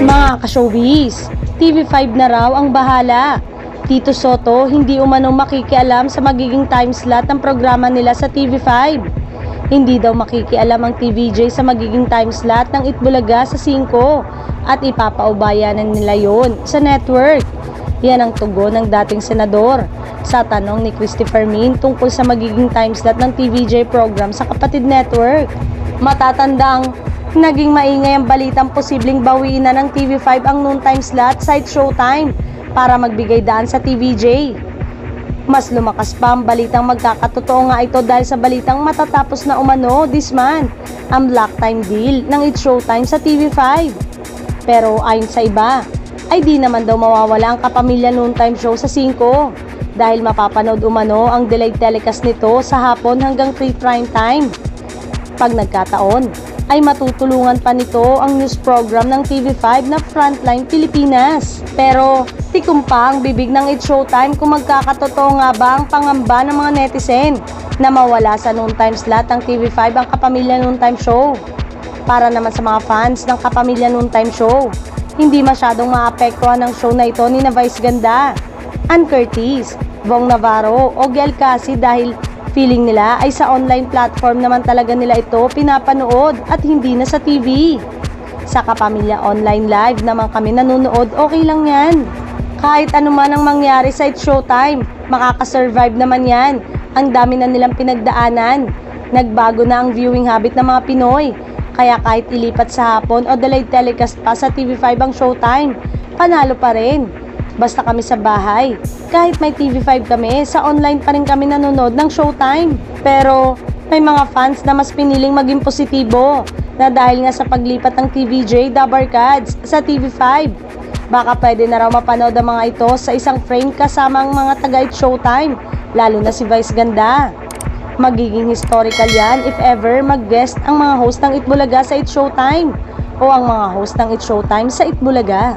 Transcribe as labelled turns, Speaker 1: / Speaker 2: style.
Speaker 1: Mga ka-showbiz, TV5 na raw ang bahala. Tito Soto hindi umano makikialam sa magiging time slot ng programa nila sa TV5. Hindi daw makikialam ang TVJ sa magiging time slot ng Itbulaga sa 5 at ipapaubayanan nila yon sa network. Yan ang tugon ng dating senador sa tanong ni Christopher Min tungkol sa magiging time slot ng TVJ program sa Kapatid Network. Matatandang naging maingay ang balitang posibleng bawiin na ng TV5 ang noon time slot site showtime para magbigay daan sa TVJ. Mas lumakas pa ang balitang magkakatotoo nga ito dahil sa balitang matatapos na umano this month ang black time deal ng It's Showtime sa TV5. Pero ayon sa iba, ay di naman daw mawawala ang kapamilya noon time show sa 5 dahil mapapanood umano ang delayed telecast nito sa hapon hanggang free prime time. Pag nagkataon, ay matutulungan pa nito ang news program ng TV5 na Frontline Pilipinas. Pero tikom ang bibig ng It's Showtime kung magkakatotoo nga ba ang pangamba ng mga netizen na mawala sa noon time slot ng TV5 ang Kapamilya Noon Time Show. Para naman sa mga fans ng Kapamilya Noon Time Show, hindi masyadong maapektuhan ng show na ito ni na Vice Ganda, Ann Curtis, Bong Navarro o Gel Casi dahil feeling nila ay sa online platform naman talaga nila ito pinapanood at hindi na sa TV. Sa Kapamilya Online Live naman kami nanonood, okay lang yan. Kahit ano man ang mangyari sa It's Showtime, makakasurvive naman yan. Ang dami na nilang pinagdaanan. Nagbago na ang viewing habit ng mga Pinoy. Kaya kahit ilipat sa hapon o delayed telecast pa sa TV5 ang Showtime, panalo pa rin. Basta kami sa bahay. Kahit may TV5 kami, sa online pa rin kami nanonood ng Showtime. Pero may mga fans na mas piniling maging positibo na dahil nga sa paglipat ng TVJ The Barkads sa TV5. Baka pwede na raw mapanood ang mga ito sa isang frame kasama ang mga taga It's Showtime, lalo na si Vice Ganda. Magiging historical yan if ever mag-guest ang mga host ng Itbulaga sa It's Showtime o ang mga host ng It's Showtime sa Itbulaga.